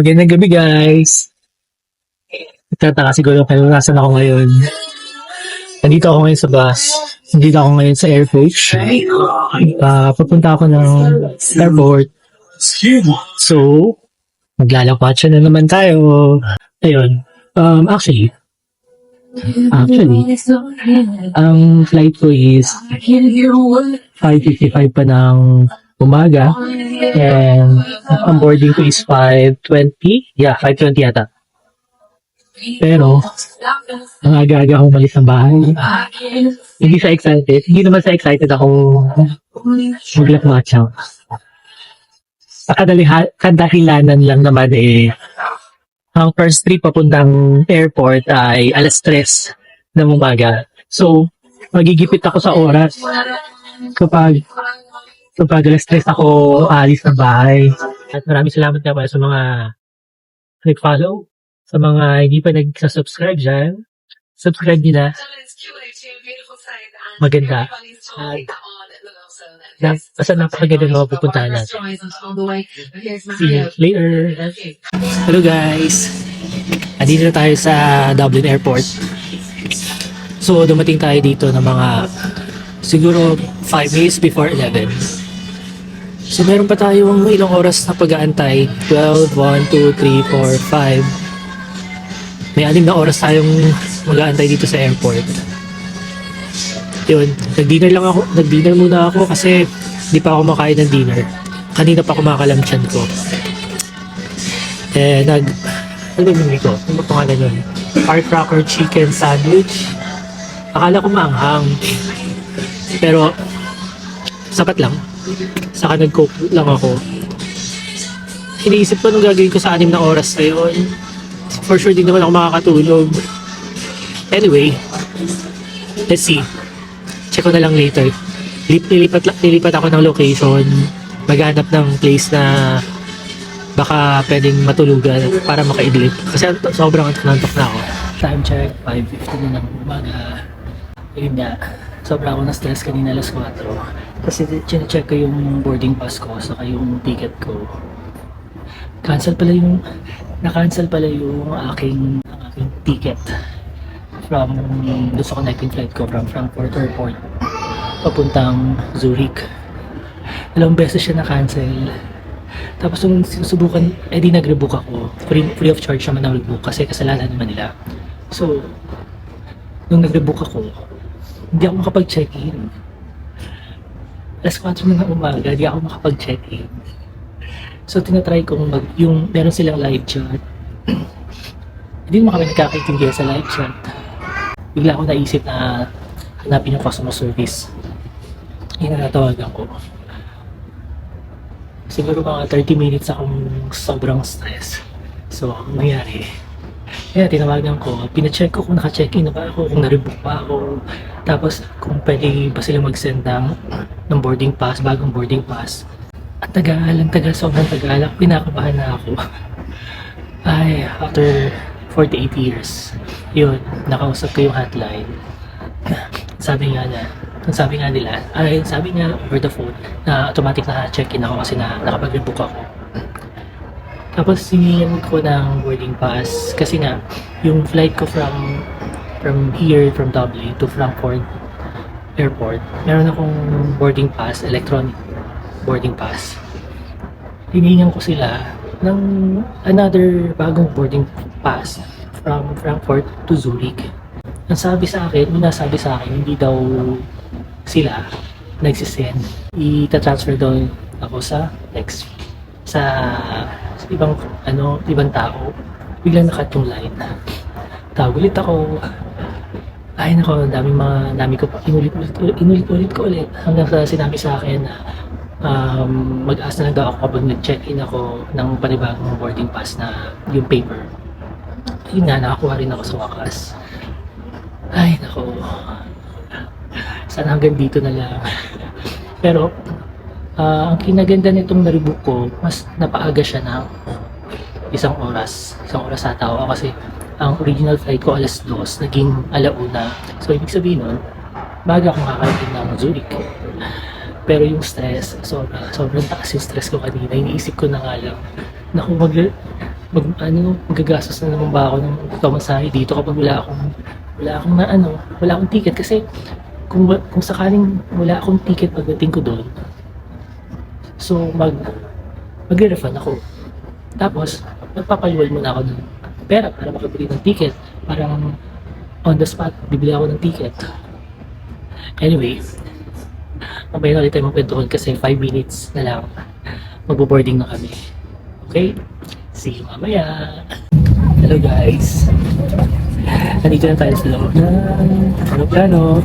Magandang gabi guys! Nagtataka siguro kayo nasan ako ngayon. Nandito ako ngayon sa bus. Nandito ako ngayon sa air coach. Ah, papunta ako ng airport. So, maglalakwatsya na naman tayo. Ayun. Um, actually, actually, ang flight ko is 5.55 pa ng umaga. And ang boarding ko is 5.20. Yeah, 5.20 yata. Pero, ang aga-aga akong umalis ng bahay. Hindi sa excited. Hindi naman sa excited ako maglakmatcha. Sa kadaliha- kadahilanan lang naman eh, ang first trip papuntang airport ay alas 3 ng umaga. So, magigipit ako sa oras kapag kapag alas 3 ako aalis ng bahay. At maraming salamat pala sa mga nag-follow, sa mga hindi pa nag-subscribe dyan. Subscribe na. Maganda. At na, basta napakaganda ng mga pupuntahan natin. See you later. Hello guys! Andito na tayo sa Dublin Airport. So, dumating tayo dito ng mga siguro 5 minutes before 11. So, meron pa tayong ilang oras na pag-aantay. 12, 1, 2, 3, 4, 5. May anim na oras tayong mag-aantay dito sa airport. Yun, nag-dinner lang ako, nag-dinner muna ako kasi di pa ako makain ng dinner. Kanina pa kumakalam tiyan ko. Eh, nag, ano ba ko? Ano ba pangalan nun? Firecracker chicken sandwich. Akala ko maanghang. Pero, sapat lang. Saka nag-coke lang ako. Iniisip ko nung gagawin ko sa anim na oras na yun. For sure, di naman ako makakatulog. Anyway, let's see. Check ko na lang later. Lip, nilipat, nilipat ako ng location. Maghanap ng place na baka pwedeng matulugan para makaidlip. Kasi sobrang antok na ako. Time check, 5.50 na ng umaga. Ayun nga, sobrang ako na-stress kanina alas 4. Kasi check ko yung boarding pass ko, saka yung ticket ko. Cancel pala yung, na-cancel pala yung aking, aking ticket from doon sa connecting flight ko from Frankfurt Airport papuntang Zurich. Dalawang beses siya na-cancel. Tapos nung sinusubukan, eh di nag-rebook ako. Free, free of charge naman ang rebook kasi kasalanan naman nila. So, nung nag-rebook ako, hindi ako makapag-check-in. Alas 4 na ng umaga, hindi ako makapag-check-in. So, tinatry kong mag, yung, meron silang live chat. Hindi naman kami nagkakaintindihan sa live chat. Bigla ako naisip na hanapin yung customer service. Yun ang natawagan ko. Siguro mga 30 minutes akong sobrang stress. So, ang nangyari, kaya tinawagan ko, pina-check ko kung naka-check-in na ba ako, kung na-rebook pa ako. Tapos, kung pwede ba sila mag-send ng, ng boarding pass, bagong boarding pass. At tagal, ang tagal, sobrang tagal. Pinakabahan na ako. Ay, after 48 years, yun, nakausap ko yung hotline. Sabi nga na, ang sabi nga nila, ay sabi nga over the phone, na automatic na check-in ako kasi na nakapag-rebook ako. Tapos sinigyan ko ng boarding pass kasi nga, yung flight ko from from here, from Dublin to Frankfurt Airport, meron akong boarding pass, electronic boarding pass. Hinihingan ko sila ng another bagong boarding pass from Frankfurt to Zurich. Ang sabi sa akin, yung nasabi sa akin, hindi daw sila nagsisend. I-transfer daw ako sa next sa ibang ano, ibang tao. Biglang nakat yung line. Tawag ulit ako. Ay nako, daming mga dami ko inulit-ulit inulit-ulit ko ulit hanggang sa sinabi sa akin na um, mag-ask na lang daw ako kapag nag-check-in ako ng panibagong boarding pass na yung paper. Yun nga, nakakuha rin ako sa wakas. Ay, nako. Sana hanggang dito na lang. Pero, ah, ang kinaganda nitong naribok ko, mas napaaga siya ng isang oras. Isang oras sa tao kasi ang original flight ko alas 2, naging alauna. So, ibig sabihin nun, baga akong kakarating ng Zurich. Pero yung stress, sobrang, sobrang taas yung stress ko kanina. Iniisip ko na nga lang, na kung mag, mag, ano, magagastos na naman ba ako ng pamasahe dito kapag wala akong, wala akong na ano, wala akong ticket kasi kung, kung sakaling wala akong ticket pagdating ko doon, so mag, magre-refund ako. Tapos, magpapaluwal muna ako ng pera para makabili ng ticket. Parang on the spot, bibili ako ng ticket. Anyway, mamaya na ulit tayo magkwentuhan kasi 5 minutes na lang. Magbo-boarding na kami. Okay? See you mamaya. Hello guys. Nandito na tayo sa loob ng aeroplano.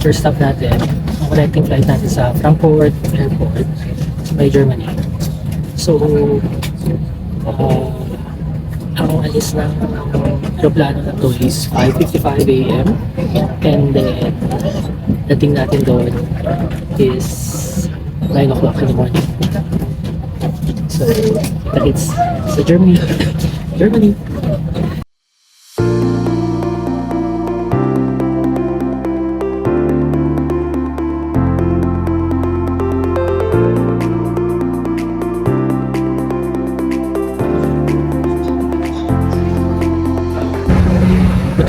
First stop natin, ang connecting flight natin sa Frankfurt Airport may Germany. So, uh, ang alis ng aeroplano na to is 5.55 a.m. And then, dating natin doon is 9 o'clock in the morning. So, it's sa Germany. Germany.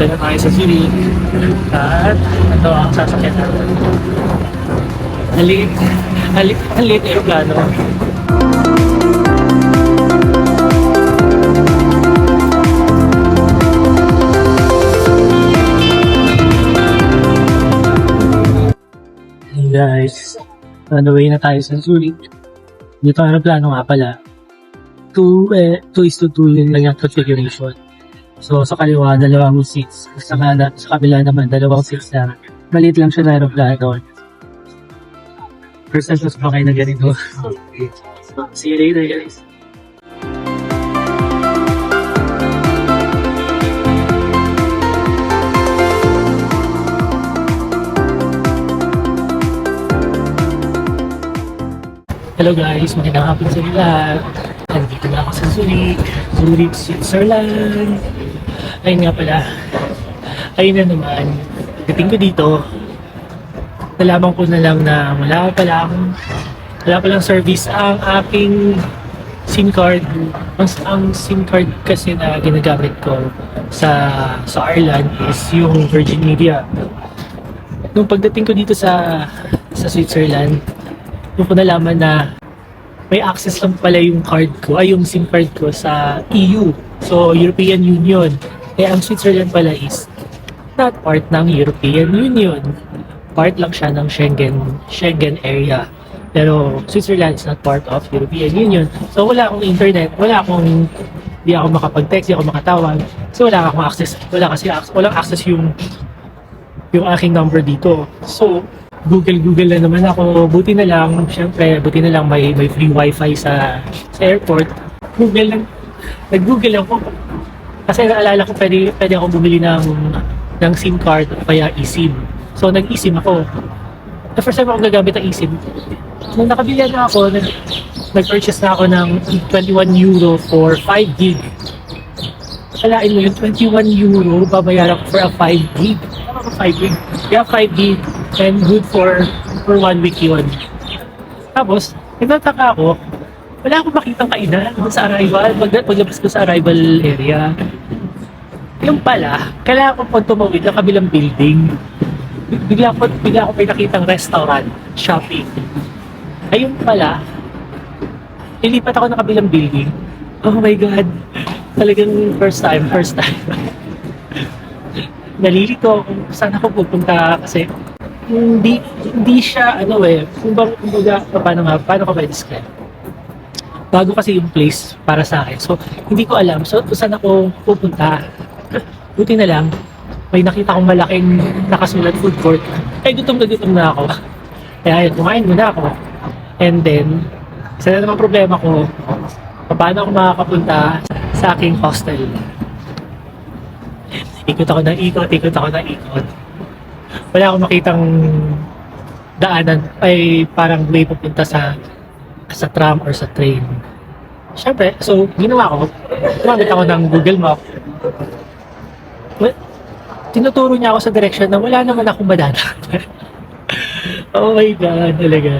Punta na tayo sa Zurich. At ito ang sasakyan natin. Halit. Halit. Halit aeroplano. Hey guys, on the way na tayo sa Zurich. Dito ang aeroplano nga pala. 2 eh, 2 is to 2 yun lang yung configuration. So sa kaliwa, dalawang seats. Sa, kana, sa kabila naman, dalawang seats lang. Maliit lang siya na aeroplano. First time ko sumakay na ganito. so, see you later guys. Hello guys, magandang hapon sa inyo lahat. Nandito na ako sa Zurich, Zurich, Switzerland. Ayun nga pala, ayun na naman, dating ko dito, nalaman ko na lang na wala pala akong, wala palang service ang aking SIM card. Ang, ang SIM card kasi na ginagamit ko sa sa Ireland is yung Virgin Media. Nung pagdating ko dito sa sa Switzerland, doon ko nalaman na may access lang pala yung card ko, ay yung SIM card ko sa EU. So, European Union. Eh, ang Switzerland pala is not part ng European Union. Part lang siya ng Schengen, Schengen area. Pero Switzerland is not part of European Union. So, wala akong internet, wala akong di ako makapag-text, di ako makatawag. So, wala akong access. Wala kasi walang access yung yung aking number dito. So, Google Google na naman ako. Buti na lang, syempre, buti na lang may may free wifi sa sa airport. Google lang. Nag-Google ako. Kasi naalala ko pwede, pwede ako bumili ng ng SIM card o kaya eSIM. So nag-eSIM ako. The first time ako gagamit ng eSIM, nung nakabili na ako, nag, nag-purchase na ako ng 21 euro for 5 gig. Kalain mo yun, 21 euro, babayaran ko for a 5 gig. Ano ba 5 gig? Yeah, 5 gig and good for for one week yun. Tapos, nagtataka ako, wala akong makitang kainan sa arrival, pag, paglabas ko sa arrival area. Yung pala, kailangan ko pag tumawid ng kabilang building. Bi- Bigla ko, bigla ko may nakitang restaurant, shopping. Ayun pala, nilipat ako ng kabilang building. Oh my God. Talagang first time, first time. Nalilito ako kung saan ako pupunta kasi hindi hindi siya ano eh kumbaga paano nga paano ko ba describe bago kasi yung place para sa akin. So hindi ko alam. So kung saan ako pupunta. Buti na lang may nakita akong malaking nakasulat food court. Ay gutom na gutom na ako. Kaya ayun kumain muna ako. And then isa na naman problema ko paano ako makakapunta sa aking hostel? Ikot ako ng ikot ikot ako ng ikot. Wala akong makitang daanan. Ay parang may pupunta sa sa tram or sa train. Siyempre, so ginawa ko, gumamit ako ng Google Map. Well, tinuturo niya ako sa direction na wala naman akong madadaan. oh my God, talaga.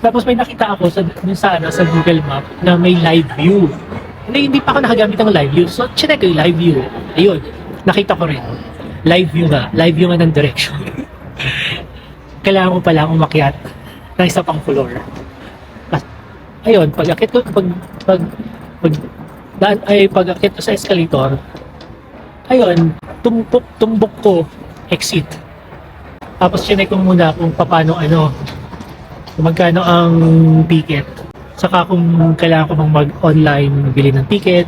Tapos may nakita ako sa, sa, ano, sa Google Map na may live view. Hindi, hindi pa ako nakagamit ng live view. So, chinek yung live view. Ayun, nakita ko rin. Live view nga. Live view nga ng direction. Kailangan ko pala umakyat ng isa pang floor. Ayun, pag akit ko, pag, pag, pag, daan, ay, pag akit ko sa escalator, ayun, tumbok, tumbok ko, exit. Tapos chinek ko muna kung paano ano, kung magkano ang ticket. Saka kung kailangan ko bang mag-online bili ng ticket.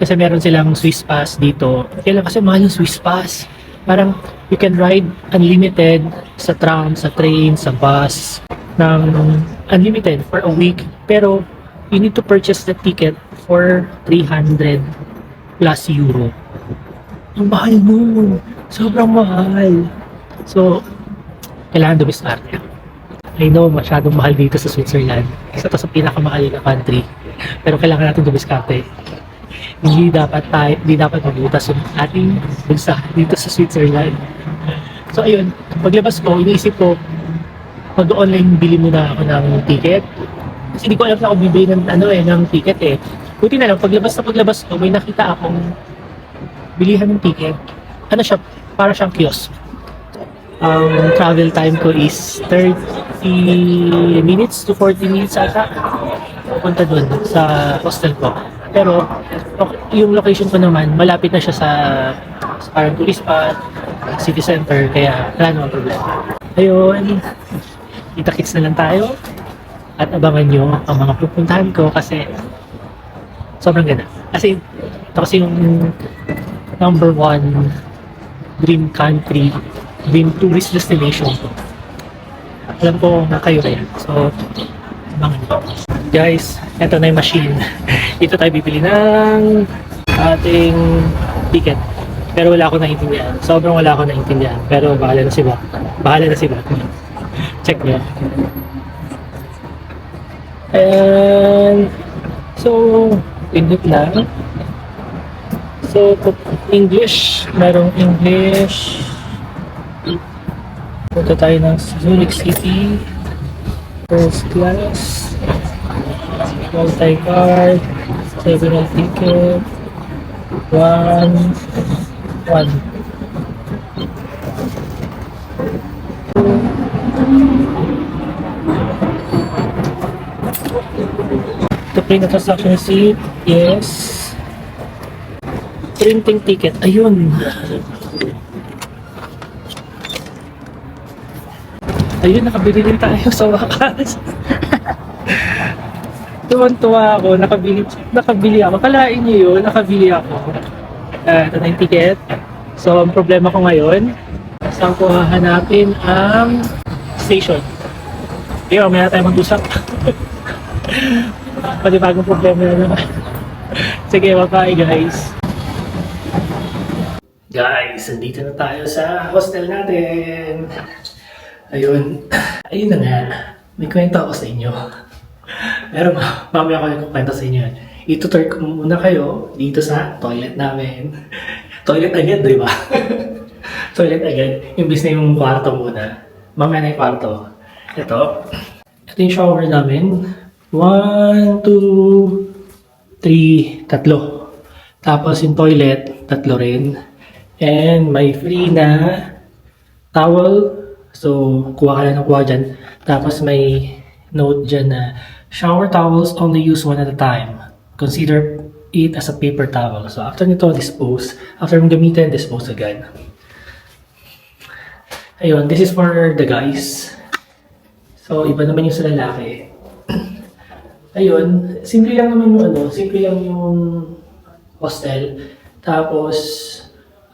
Kasi meron silang Swiss Pass dito. Kailan kasi mahal yung Swiss Pass. Parang you can ride unlimited sa tram, sa train, sa bus ng unlimited for a week. Pero you need to purchase the ticket for 300 plus euro. Ang mahal nun. Sobrang mahal. So, kailangan dumiskarte. I know, masyadong mahal dito sa Switzerland. Isa to sa pinakamahal na country. Pero kailangan natin dumiskarte. Hindi dapat tayo, hindi dapat mabutas yung ating bulsa dito sa Switzerland. So ayun, paglabas ko, iniisip ko, mag-online bili muna ako ng ticket. Kasi hindi ko alam na ako bibili ng, ano eh, ng ticket eh. Buti na lang, paglabas na paglabas ko, may nakita akong bilihan ng ticket. Ano siya, para siyang kiosk. Ang travel time ko is 30 minutes to 40 minutes ata. Punta dun sa hostel ko. Pero yung location ko naman, malapit na siya sa, sa parang tourist spot, city center, kaya wala namang problema. Ayun, kita-kits na lang tayo at abangan nyo ang mga pupuntahan ko kasi sobrang ganda. Kasi ito kasi yung number one dream country, dream tourist destination ko. Alam ko na kayo na yan. So, abangan nyo. Guys, eto na yung machine. Dito tayo bibili ng ating ticket. Pero wala ako naintindihan. Sobrang wala ako naintindihan. Pero bahala na si Bob. Bahala na si Bob. Check nyo. And, so, pindot lang. So, English, merong English. Punta tayo ng Zurich City. First class. Multi-card. Several ticket. One. One. Print transaction receipt. Yes. Printing ticket. Ayun. Ayun, nakabili din tayo sa wakas. Tuwan-tuwa ako, nakabili, nakabili ako. Kalain niyo yun, nakabili ako. Uh, ito na yung ticket. So, ang problema ko ngayon, saan ko hahanapin ang station. Hindi, mamaya tayo mag-usap. Panibagong problema na. Sige, bye guys. Guys, nandito na tayo sa hostel natin. Ayun. Ayun na nga. May kwento ako sa inyo. Pero ma- mamaya ko nagkukwento sa inyo. Itutur ko muna kayo dito sa toilet namin. toilet agad, di ba? toilet agad. Imbis na yung kwarto muna. Mamaya na yung kwarto. Ito. Ito yung shower namin. One, two, three, tatlo. Tapos yung toilet, tatlo rin. And may free na towel. So, kuha ka lang ng kuha dyan. Tapos may note dyan na shower towels only use one at a time. Consider it as a paper towel. So, after nito, dispose. After mong gamitin, dispose agad. Ayun, this is for the guys. So, iba naman yung sa lalaki. Ayun, simple lang naman yung ano, simple lang yung hostel. Tapos,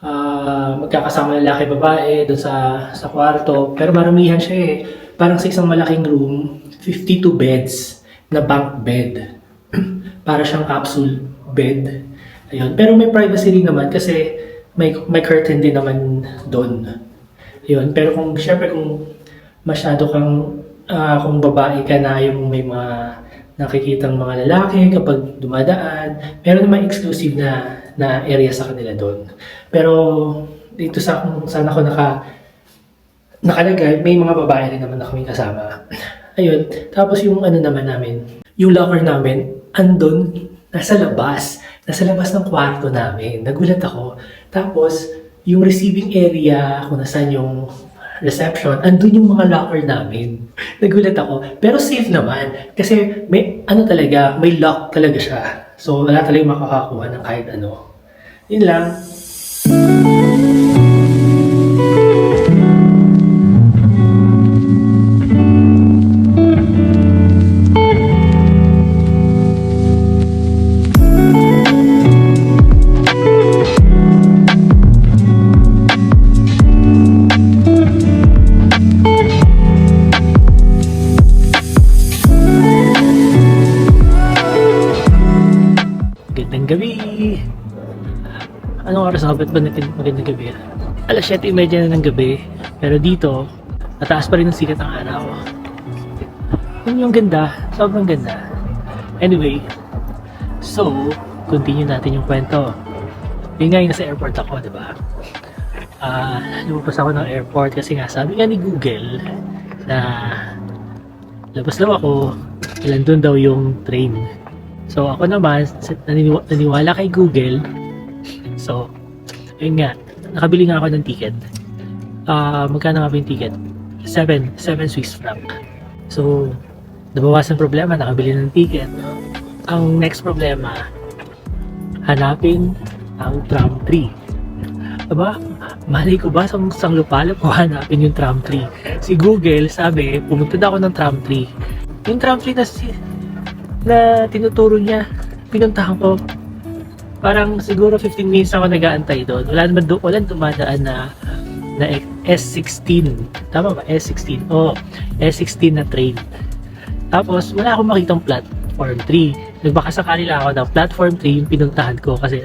ah magkakasama lalaki babae doon sa sa kwarto. Pero maramihan siya eh. Parang sa isang malaking room, 52 beds na bunk bed. Para siyang capsule bed. Ayun. Pero may privacy din naman kasi may may curtain din naman doon. Ayun. Pero kung syempre kung masyado kang ah, kung babae ka na yung may mga nakikitang mga lalaki kapag dumadaan, meron naman exclusive na na area sa kanila doon. Pero dito sa kung saan ako naka nakalagay, may mga babae rin naman na kami kasama. Ayun. Tapos yung ano naman namin, yung locker namin, andun nasa labas. Nasa labas ng kwarto namin. Nagulat ako. Tapos, yung receiving area, kung nasaan yung reception, andun yung mga locker namin. Nagulat ako. Pero safe naman. Kasi may, ano talaga, may lock talaga siya. So, wala talagang makakakuha ng kahit ano. Yun lang. Ba't ba natin magandang gabi? Alas 7.30 na ng gabi. Pero dito, mataas pa rin ang sikat ng araw. Yun yung ganda. Sobrang ganda. Anyway, so, continue natin yung kwento. Yun nga yung nasa airport ako, di ba? Ah, lumabas ako ng airport kasi nga sabi nga ni Google na labas daw ako, ilan doon daw yung train. So ako naman, sa- naniniwa- naniwala kay Google. So, ayun nga, nakabili nga ako ng ticket. Ah, magkano nga ba yung ticket? 7, 7 Swiss franc. So, nabawasan problema, nakabili ng ticket. Ang next problema, hanapin ang tram 3. Aba, malay ko ba sa sang lupalop ko hanapin yung tram 3. Si Google sabi, pumunta na ako ng tram 3. Yung tram 3 na si, na tinuturo niya, pinuntahan ko. Parang siguro 15 minutes ako nag-aantay doon. Wala naman doon, walang dumadaan na na S16. Tama ba? S16. Oo, S16 na train. Tapos, wala akong makitang platform 3. Nagbakasakali lang ako ng platform 3 yung pinuntahan ko kasi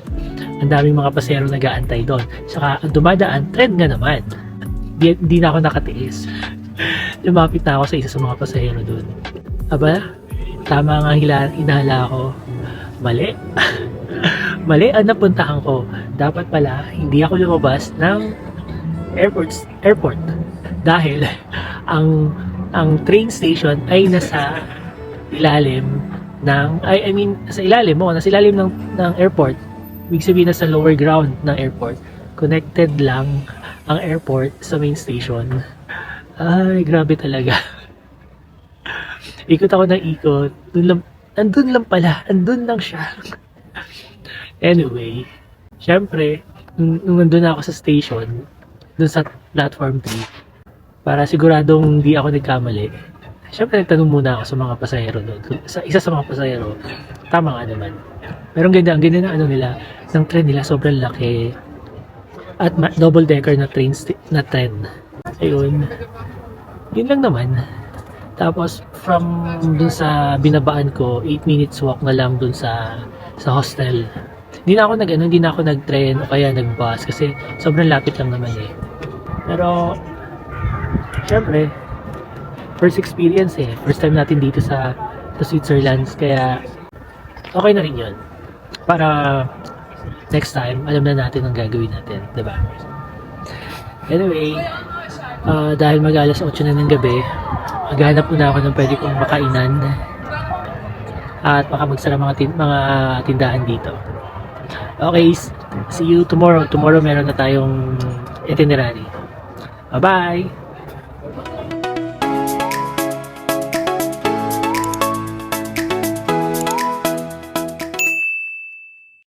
ang daming mga pasero nag-aantay doon. Saka, ang dumadaan, trend nga naman. Di, di na ako nakatiis. Lumapit na ako sa isa sa mga pasahero doon. Aba, tama nga hila, hinala ko. Mali. Mali ang napuntahan ko. Dapat pala, hindi ako lumabas ng airport, airport. Dahil, ang ang train station ay nasa ilalim ng, I, I mean, sa ilalim mo, nasa ilalim ng, ng airport. Ibig sabihin nasa lower ground ng airport. Connected lang ang airport sa main station. Ay, grabe talaga. ikot ako ng ikot. Dun lang, andun lang pala. Andun lang siya. anyway, syempre, nung, nung nandun ako sa station, dun sa platform 3, para siguradong hindi ako nagkamali, syempre nagtanong muna ako sa mga pasahero doon. Sa isa sa mga pasahero, tama nga naman. Pero ang ganda, ang ganda ng ano nila, ng train nila, sobrang laki. At double decker na train na train. Ayun. Yun lang naman. Tapos from dun sa binabaan ko, 8 minutes walk na lang dun sa sa hostel. Hindi na ako nag ano, hindi na ako nag-train o kaya nag-bus kasi sobrang lapit lang naman eh. Pero syempre first experience eh. First time natin dito sa sa Switzerland kaya okay na rin 'yon. Para next time alam na natin ang gagawin natin, 'di ba? Anyway, ah, dahil mag alas 8 na ng gabi, maghanap muna ako ng pwede kong makainan at baka magsara mga, tin- mga tindahan dito. Okay, see you tomorrow. Tomorrow meron na tayong itinerary. Bye-bye!